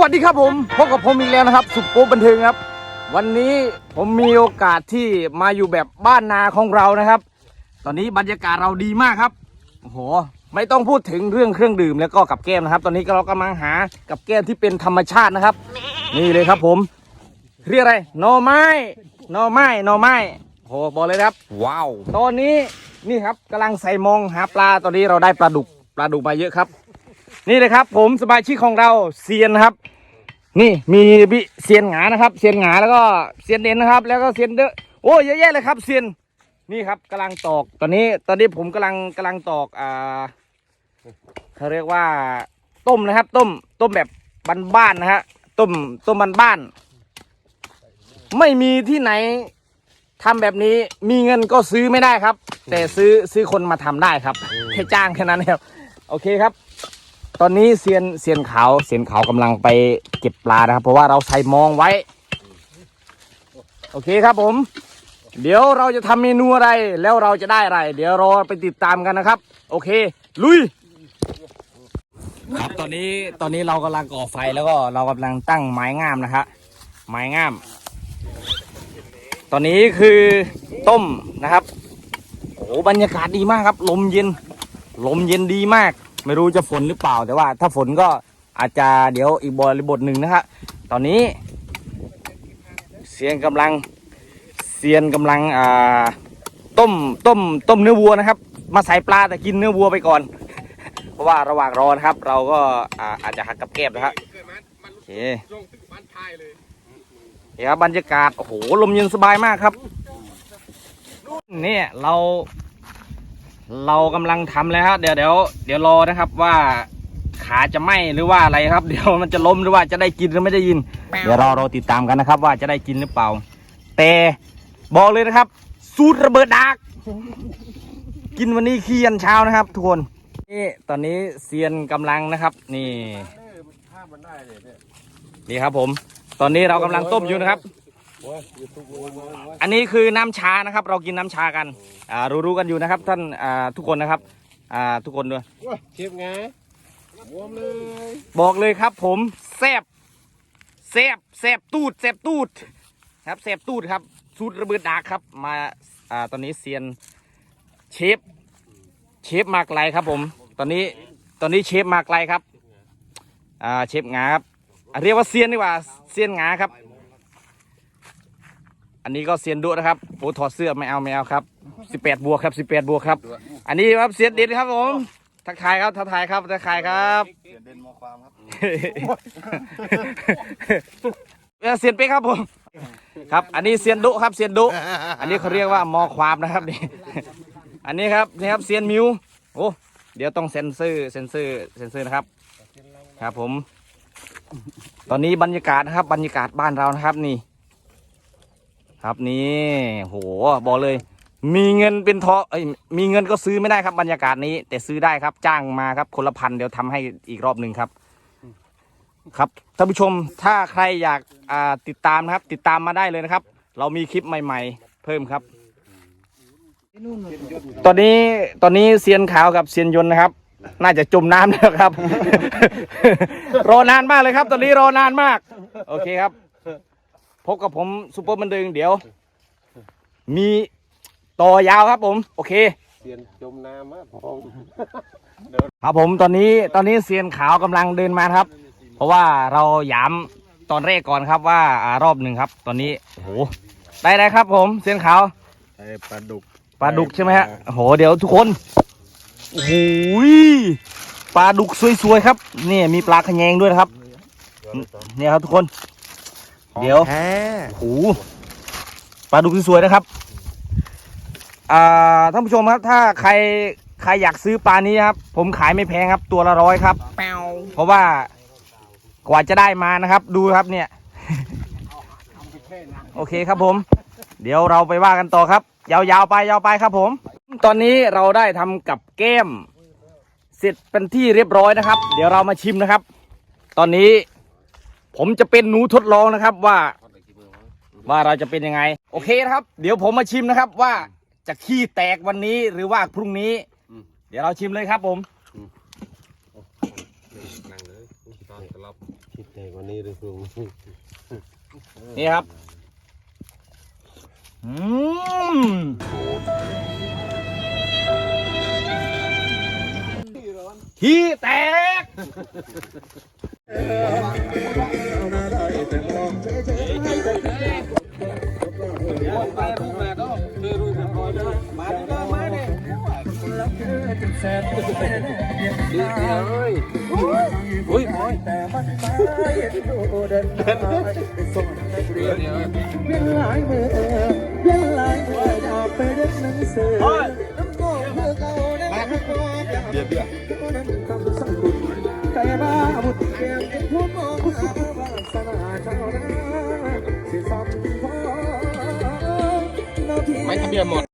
วัสดีครับผมพบกับผมอีกแล้วนะครับ สุปโป๊บันเทิงครับ วันนี้ผมมีโอกาสที่มาอยู่แบบบ้านนาของเรานะครับ ตอนนี้บรรยากาศเราดีมากครับโอ้โหไม่ต้องพูดถึงเรื่องเครื่องดื่มแล้วก็กับแก้มนะครับ ตอนนี้เรากำลังหากับแก้มที่เป็นธรรมชาตินะครับ นี่เลยครับผมเรียกอะไรหน่อไม้หน่อไม้หน่อไม้โหบอกเลยนะครับ ว้าว ตอนนี้นี่ครับกำลังใส่มองหาปลาตอนนี้เราได้ปลาดุกปลาดุกมาเยอะครับ นี่เลยครับ ผมสมาชิกของเราเซียนนะครับ นี่มีบิเซียนหงานะครับเซียนหงาแล้วก็เซียนเด่นนะครับ แล้วก็เซียนเดอะโอ้เยอะแยะเลยครับเซียนนี่ครับกำลังตอกตอนนี้ตอนนี้ผมกำลังกำลังตอกอ่าเขาเรียกว่าต้มนะครับ ต้มต้มแบบบ้านๆนะฮะต้มต้มบ้านๆไม่มีที่ไหนทำแบบนี้มีเงินก็ซื้อไม่ได้ครับ แต่ซื้อซื้อคนมาทำได้ครับแค่จ้างแค่นั้นเองโอเคครับ ตอนนี้เซียนเซียนขาวเซียนขาวกำลังไปเก็บปลานะครับ เพราะว่าเราใส่มองไว้ โอเคครับผม เดี๋ยวเราจะทำเมนูอะไร แล้วเราจะได้อะไร เดี๋ยวรอไปติดตามกันนะครับ โอเค ลุย ครับตอนนี้ตอนนี้เรากำลังก่อไฟแล้วก็เรากำลังตั้งไม้งามนะครับไม้งาม ตอนนี้คือต้มนะครับโอ้บรรยากาศดีมากครับ ลมเย็น ลมเย็นดีมาก ไม่รู้จะฝนหรือเปล่า แต่ว่า ถ้าฝนก็อาจจะเดี๋ยวอีกบริบทหนึ่งนะฮะตอนนี้ เสียงกำลังเซียนกำลังอ่าต้มต้มต้มเนื้อวัวนะครับ มาใส่ปลาแต่กินเนื้อวัวไปก่อน เพราะว่าระหว่างรอนะครับ เราก็อ่าอาจจะหักกับแก้บนะครับโอเคนี่ครับบรรยากาศโอ้โหลมเย็นสบายมากครับ เนี่ยเรา เรากำลังทำแล้วครับเดี๋ยวเดี๋ยวเดี๋ยวรอนะครับว่าขาจะไหมหรือว่าอะไรครับ เดี๋ยวมันจะล้มหรือว่าจะได้กินหรือไม่ได้ยิน เดี๋ยวราเราติดตามกันนะครับ ว่าจะได้กินหรือเปล่า แต่บอกเลยนะครับ สูตรระเบิดดักกินวันนี้ขี้ยันเช้านะครับ ทุกคนนี่ตอนนี้เซียนกำลังนะครับ นี่นี่ครับผม ตอนนี้เรากำลังต้มอยู่นะครับ อันนี้คือน้ำชานะครับ เรากินน้ำชากันอ่ารู้ๆกันอยู่นะครับ ท่านอ่าทุกคนนะครับอ่าทุกคนด้วยเชฟไงรวมเลยบอกเลยครับ ผมแซบแซบแซบตูดแซบตูดครับแซบตูดครับสูตรระเบิดดากครับ มาอ่าตอนนี้เซียนเชฟเชฟมาไกลครับ ผม ตอนนี้ตอนนี้เชฟมาไกลครับอ่าเชฟงาครับอะเรียกว่าเซียนดีกว่าเซียนงาครับ อันนี้ก็เซียนดุนะครับโอ้ถอดเสื้อไม่เอาไม่เอาครับสิบแปดบวกครับสิบแปดบวกครับ อันนี้ครับเซียนเด็ดครับผมทักทายครับทักทายครับทักทายครับเสียเด่นมอความครับเออเซียนเป๊กครับผมครับ อันนี้เซียนดุครับเซียนดุอันนี้เขาเรียกว่ามอความนะครับนี่อันนี้ครับนี่ครับเซียนมิวโอ้เดี๋ยวต้องเซ็นเซอร์เซ็นเซอร์เซ็นเซอร์นะครับ ครับผม ตอนนี้บรรยากาศนะครับบรรยากาศบ้านเรานะครับนี่ ครับนี่โหบอกเลย มีเงินเป็นทอเอ้ยมีเงินก็ซื้อไม่ได้ครับบรรยากาศนี้ แต่ซื้อได้ครับจ้างมาครับคนละพันเดี๋ยวทำให้อีกรอบหนึ่งครับ ครับท่านผู้ชมถ้าใครอยากอ่าติดตามนะครับ ติดตามมาได้เลยนะครับ เรามีคลิปใหม่ ๆ เพิ่มครับ ตอนนี้ตอนนี้เซียนขาวกับเซียนยนต์นะครับ น่าจะจมน้ำแล้วครับ รอนานมากเลยครับ ตอนนี้รอนานมาก โอเคครับ พบกับผมซุปเปอร์บันเดิงเดี๋ยว มีต่อยาวครับผม โอเคเสียนจมน้ำมากพองครับผมตอนนี้ตอนนี้เซียนขาวกำลังเดินมาครับ เพราะว่าเราย้ำตอนแรกก่อนครับว่าอ่ารอบหนึ่งครับ ตอนนี้โอ้โหได้ได้ครับผมเซียนขาวไอ้ปลาดุกปลาดุกใช่ไหมฮะโอ้โหเดี๋ยวทุกคนโอ้โหปลาดุกสวยๆครับนี่มีปลาขะแยงด้วยนะครับเนี่ยครับทุกคน เดี๋ยวแท้โอ้โหปลาดุกสวยๆนะครับอ่าท่านผู้ชมครับ ถ้าใครใครอยากซื้อปลานี้ครับ ผมขายไม่แพงครับ ตัวละร้อยครับ เพราะว่ากว่าจะได้มานะครับ ดูครับเนี่ย โอเคครับผม เดี๋ยวเราไปว่ากันต่อครับ ยาวๆไปยาวไปครับผม ตอนนี้เราได้ทำกับแก้ม เสร็จเป็นที่เรียบร้อยนะครับ เดี๋ยวเรามาชิมนะครับ ตอนนี้ ผมจะเป็นหนูทดลองนะครับว่า ว่าเราจะเป็นยังไง โอเคนะครับ เดี๋ยวผมมาชิมนะครับว่าจะขี้แตกวันนี้หรือว่าพรุ่งนี้เดี๋ยวเราชิมเลยครับผม นั่งเลยตอนตรับคิดแต่กว่านี้หรือเปล่านี่ครับ อืมขี้แตก อุ้ยเป็ ไม่ทำเบียดเบียดนั้นคำสั่งคุณใจบ้าบุตรเกียงเป็นผู้มองหาวาสนาเจ้านะสิสัมพอไม่ทะเบียนหมด